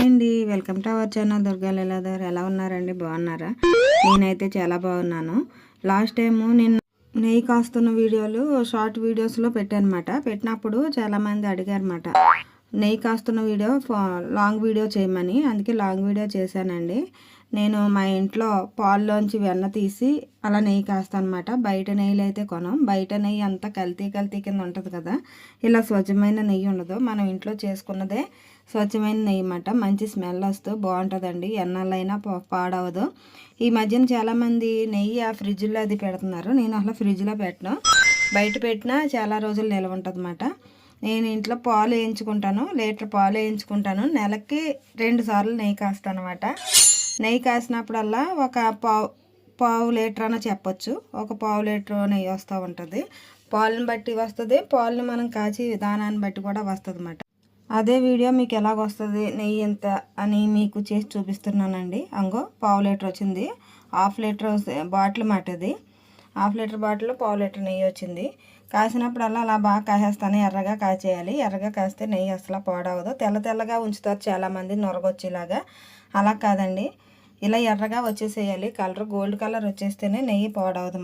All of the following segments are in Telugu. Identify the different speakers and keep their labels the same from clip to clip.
Speaker 1: హాయ్ అండి. Welcome to our channel Durga Leeladhar. ఎలా ఉన్నారండి? బాగున్నారా? నేనైతే చాలా బాగున్నాను. లాస్ట్ టైము నేను నెయ్యి కాస్తున్న వీడియోలు షార్ట్ వీడియోస్లో పెట్టానమాట. పెట్టినప్పుడు చాలామంది అడిగారన్నమాట నెయ్యి కాస్తున్న వీడియో లాంగ్ వీడియో చేయమని. అందుకే లాంగ్ వీడియో చేశానండి. నేను మా ఇంట్లో పాల్లోంచి వెన్న తీసి అలా నెయ్యి కాస్తాను అనమాట బయట నెయ్యిలు అయితే కొనం. బయట నెయ్యి అంతా కల్తీ కల్తీ కింద ఉంటుంది కదా. ఇలా స్వచ్ఛమైన నెయ్యి ఉండదు. మనం ఇంట్లో చేసుకున్నదే స్వచ్ఛమైన నెయ్యి అన్నమాట మంచి స్మెల్ వస్తూ బాగుంటుందండి. ఎన్నాళ్ళైనా పాడవదు. ఈ మధ్యన చాలామంది నెయ్యి ఆ ఫ్రిడ్జ్లో అది పెడుతున్నారు. నేను అసలు ఫ్రిడ్జ్లో పెట్టను. బయట పెట్టినా చాలా రోజులు నిల్వ ఉంటుంది నేను ఇంట్లో పాలు వేయించుకుంటాను. లీటర్ పాలు వేయించుకుంటాను. నెలకి రెండు సార్లు నెయ్యి కాస్తాను అనమాట నెయ్యి కాసినప్పుడల్లా ఒక పావు పావు లీటర్ అని చెప్పొచ్చు. ఒక పావు లీటర్ నెయ్యి వస్తూ ఉంటుంది. పాలను బట్టి వస్తుంది. పాలను మనం కాచి విధానాన్ని బట్టి కూడా వస్తుంది అన్నమాట అదే వీడియో మీకు ఎలాగొస్తుంది నెయ్యి ఎంత అని మీకు చేసి చూపిస్తున్నానండి. అంగో పావు లీటర్ వచ్చింది. హాఫ్ లీటర్ వస్తే- బాటిల్ మాట ఇది హాఫ్ లీటర్ బాటిల్లో పావు లీటర్ నెయ్యి వచ్చింది. కాసినప్పుడల్లా అలా బాగా కాసేస్తాను. ఎర్రగా కాచేయాలి. ఎర్రగా కాస్తే నెయ్యి అసలు పాడవదు. తెల్ల తెల్లగా ఉంచుతారు చాలామంది నొరగొచ్చేలాగా. అలా కాదండి. ఇలా ఎర్రగా వచ్చేసేయాలి. కలర్ గోల్డ్ కలర్ వచ్చేస్తేనే నెయ్యి పాడవదు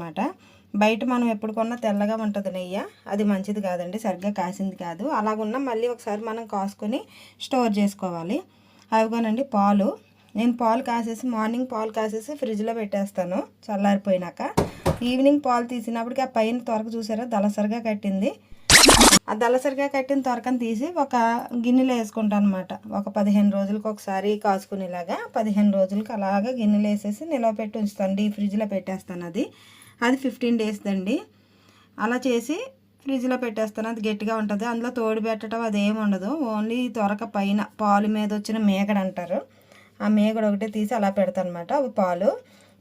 Speaker 1: బయట మనం ఎప్పుడు కొన్నా తెల్లగా ఉంటుంది నెయ్యి. అది మంచిది కాదండి. సరిగ్గా కాసింది కాదు. అలాగున్నా మళ్ళీ ఒకసారి మనం కాసుకొని స్టోర్ చేసుకోవాలి. అవిగోనండి పాలు. నేను పాలు కాసేసి మార్నింగ్ పాలు కాసేసి ఫ్రిడ్జ్లో పెట్టేస్తాను. చల్లారిపోయినాక. ఈవినింగ్ పాలు తీసినప్పటికి ఆ పైన త్వరకు చూసారా? దళసరిగా కట్టింది. ఆ దళసరిగా కట్టిన తొరకను తీసి ఒక గిన్నెలో వేసుకుంటాను అనమాట ఒక పదిహేను రోజులకు ఒకసారి కాసుకునేలాగా పదిహేను రోజులకు అలాగా గిన్నెలో వేసేసి నిలవ పెట్టి ఉంచుతాను. డీ ఫ్రిడ్జ్లో పెట్టేస్తాను అది. అది ఫిఫ్టీన్ డేస్ దండి. అలా చేసి ఫ్రిడ్జ్లో పెట్టేస్తాను. అది గట్టిగా ఉంటుంది. అందులో తోడు పెట్టడం అది ఉండదు. ఓన్లీ తొరక పైన పాలు మీద వచ్చిన మేగడ అంటారు. ఆ మేగడ ఒకటే తీసి అలా పెడతాను అనమాట అవి పాలు.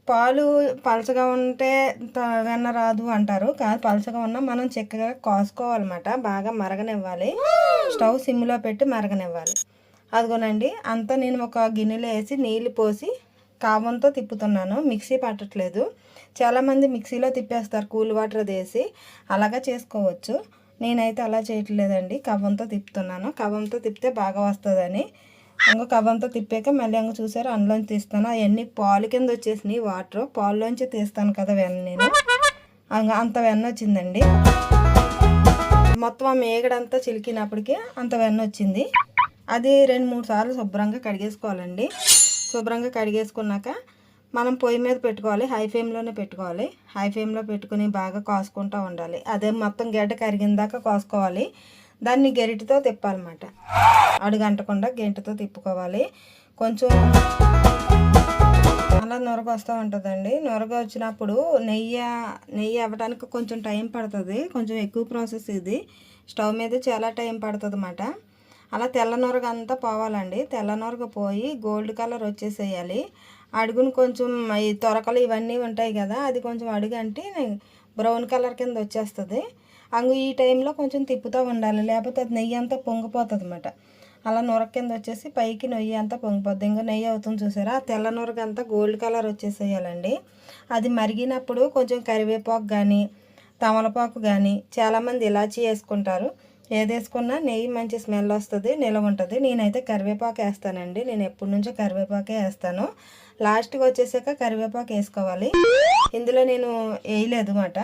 Speaker 1: పాలు పలచగా ఉంటే త- వెన్న రాదు అంటారు. కాదు పలచగా ఉన్నా మనం చక్కగా కాసుకోవాలన్నమాట. బాగా మరగనివ్వాలి. స్టవ్ సిమ్లో పెట్టి మరగనివ్వాలి. అదిగోనండి అంతా నేను ఒక గిన్నెలో వేసి నీళ్ళు పోసి కావంతో తిప్పుతున్నాను. మిక్సీ పట్టట్లేదు. చాలామంది మిక్సీలో తిప్పేస్తారు. కూల్ వాటర్ వేసి అలాగా చేసుకోవచ్చు. నేనైతే అలా చేయట్లేదండి. కవ్వంతో తిప్పుతున్నాను. కవ్వంతో తిప్పితే బాగా వస్తుందని. ఇంకో కవ్వంతో తిప్పాక మళ్ళీ ఇంక చూసారు? అందులోంచి తీస్తాను. అవన్నీ పాలు కింద వచ్చేసినాయి వాటర్. పాలులోంచి తీస్తాను కదా వెన్న నేను. అంత వెన్న వచ్చిందండి. మొత్తం ఆ మేగడంతా చిలికినప్పటికీ అంత వెన్న వచ్చింది. అది రెండు మూడు సార్లు శుభ్రంగా కడిగేసుకోవాలండి. శుభ్రంగా కడిగేసుకున్నాక మనం పొయ్యి మీద పెట్టుకోవాలి. హై ఫ్లేమ్లోనే పెట్టుకోవాలి. హై ఫ్లేమ్లో పెట్టుకుని బాగా కాసుకుంటూ ఉండాలి. అదే మొత్తం గడ్డ కరిగిందాక కాసుకోవాలి. దాన్ని గరిటతో తిప్పాలన్నమాట. అడుగంటకుండా గెంటతో తిప్పుకోవాలి. కొంచెం అలా నొరగ వస్తూ ఉంటుందండి. నొరగ వచ్చినప్పుడు నెయ్యి నెయ్యి అవ్వడానికి కొంచెం టైం పడుతుంది. కొంచెం ఎక్కువ ప్రాసెస్ ఇది. స్టవ్ మీద చాలా టైం పడుతుంది అన్నమాట అలా తెల్ల నొరగ అంతా పోవాలండి. తెల్ల నొరగ పోయి గోల్డ్ కలర్ వచ్చేసేయాలి. అడుగును కొంచెం ఈ తొరకలు ఇవన్నీ ఉంటాయి కదా అది కొంచెం అడుగు అంటే బ్రౌన్ కలర్ కింద వచ్చేస్తుంది. అంగు ఈ టైంలో కొంచెం తిప్పుతూ ఉండాలి. లేకపోతే అది నెయ్యి అంతా పొంగిపోతుంది అన్నమాట అలా నొరక కింద వచ్చేసి పైకి నెయ్యి అంతా పొంగిపోద్ది. ఇంకా నెయ్యి అవుతుంది చూసారా? ఆ తెల్ల నొరక అంతా గోల్డ్ కలర్ వచ్చేసేయాలండి. అది మరిగినప్పుడు కొంచెం కరివేపాకు కానీ తమలపాకు కానీ చాలామంది ఇలాచీ వేసుకుంటారు. ఏది వేసుకున్నా నెయ్యి మంచి స్మెల్ వస్తుంది నిలవ ఉంటుంది. నేనైతే కరివేపాకు వేస్తానండి. నేను ఎప్పటి నుంచో కరివేపాకే వేస్తాను. లాస్ట్కి వచ్చేసాక కరివేపాకు వేసుకోవాలి. ఇందులో నేను వేయలేదు అన్నమాట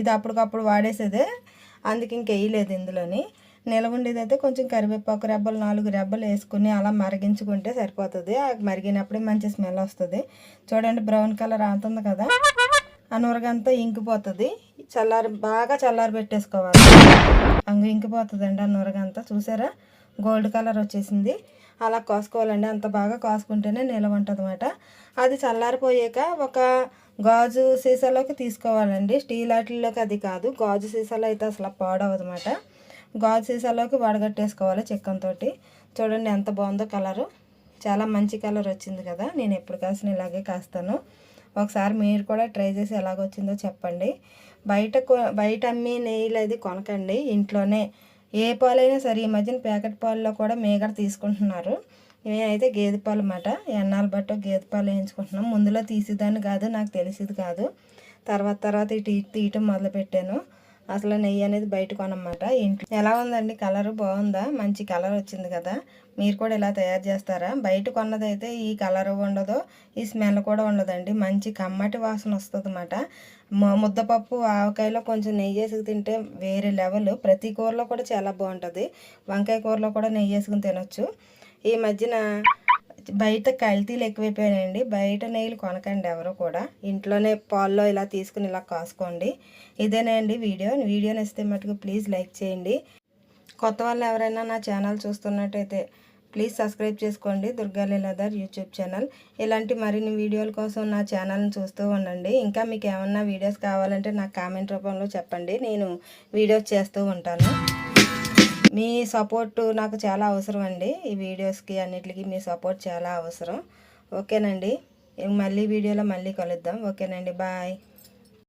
Speaker 1: ఇది అప్పటికప్పుడు వాడేసేదే. అందుకే ఇంక వేయలేదు ఇందులోని. నిలవ ఉండేది అయితే కొంచెం కరివేపాకు రెబ్బలు నాలుగు రెబ్బలు వేసుకుని అలా మరిగించుకుంటే సరిపోతుంది. మరిగినప్పుడే మంచి స్మెల్ వస్తుంది. చూడండి బ్రౌన్ కలర్ అవుతుంది కదా. ఆ నురగంతా ఇంకిపోతుంది. చల్లారి బాగా చల్లారి పెట్టేసుకోవాలి. అంగ ఇంకిపోతుందండి ఆ నురగంతా. చూసారా? గోల్డ్ కలర్ వచ్చేసింది. అలా కోసుకోవాలండి. అంత బాగా కోసుకుంటేనే నిలవ ఉంటుంది అనమాట అది చల్లారిపోయాక ఒక గాజు సీసాలోకి తీసుకోవాలండి. స్టీల్ వాటిల్లోకి అది కాదు. గాజు సీసాలో అయితే అసలు పాడవదన్నమాట. గాజు సీసాలోకి వడగట్టేసుకోవాలి చిక్కన్ చూడండి ఎంత బాగుందో కలరు. చాలా మంచి కలర్ వచ్చింది కదా. నేను ఎప్పుడు కాసిన ఇలాగే కాస్తాను. ఒకసారి మీరు కూడా ట్రై చేసి ఎలాగొచ్చిందో చెప్పండి. బయట బయట అమ్మి నెయ్యిలు అది కొనకండి. ఇంట్లోనే ఏ పాలైనా సరే ఈ మధ్యన ప్యాకెట్ పాలలో కూడా మేగడ తీసుకుంటున్నారు. నేనైతే గేదె పాలు అన్నమాట. ఎన్నాళ్ళు బట్ట గేదె పాలు వేయించుకుంటున్నాం. ముందులో తీసేదాన్ని కాదు నాకు తెలిసేది కాదు. తర్వాత తర్వాత ఇటు తీయటం మొదలుపెట్టాను అసలు నెయ్యి అనేది బయట కొనమాట ఇంట్లో ఎలా ఉందండి? కలర్ బాగుందా? మంచి కలర్ వచ్చింది కదా. మీరు కూడా ఇలా తయారు చేస్తారా? బయట కొన్నదైతే ఈ కలర్ ఉండదు ఈ స్మెల్ కూడా ఉండదండి. మంచి కమ్మటి వాసన వస్తుంది అన్నమాట. ముద్దపప్పు ఆవకాయలో కొంచెం నెయ్యి వేసుకు తింటే వేరే లెవెల్. ప్రతి కూరలో కూడా చాలా బాగుంటుంది. వంకాయ కూరలో కూడా నెయ్యి వేసుకుని తినొచ్చు. ఈ మధ్యన బయట కల్తీలు ఎక్కువైపోయాయండి బయట నెయ్యిలు కొనకండి ఎవరు కూడా. ఇంట్లోనే పాల్లో ఇలా తీసుకుని ఇలా కాసుకోండి. ఇదేనండి వీడియో. వీడియో నచ్చితే మటుకు ప్లీజ్ లైక్ చేయండి. కొత్త వాళ్ళు ఎవరైనా నా ఛానల్ చూస్తున్నట్టయితే ప్లీజ్ సబ్స్క్రైబ్ చేసుకోండి. Durga Leeladhar YouTube channel. ఇలాంటి మరిన్ని వీడియోల కోసం నా ఛానల్ని చూస్తూ ఉండండి. ఇంకా మీకు ఏమన్నా వీడియోస్ కావాలంటే నాకు కామెంట్ రూపంలో చెప్పండి. నేను వీడియోస్ చేస్తూ ఉంటాను. మీ సపోర్ట్ నాకు చాలా అవసరం అండి. ఈ వీడియోస్కి అన్నిటికీ మీ సపోర్ట్ చాలా అవసరం. ఓకేనండి. మళ్ళీ వీడియోలో మళ్ళీ కలుద్దాం. ఓకేనండి. బాయ్.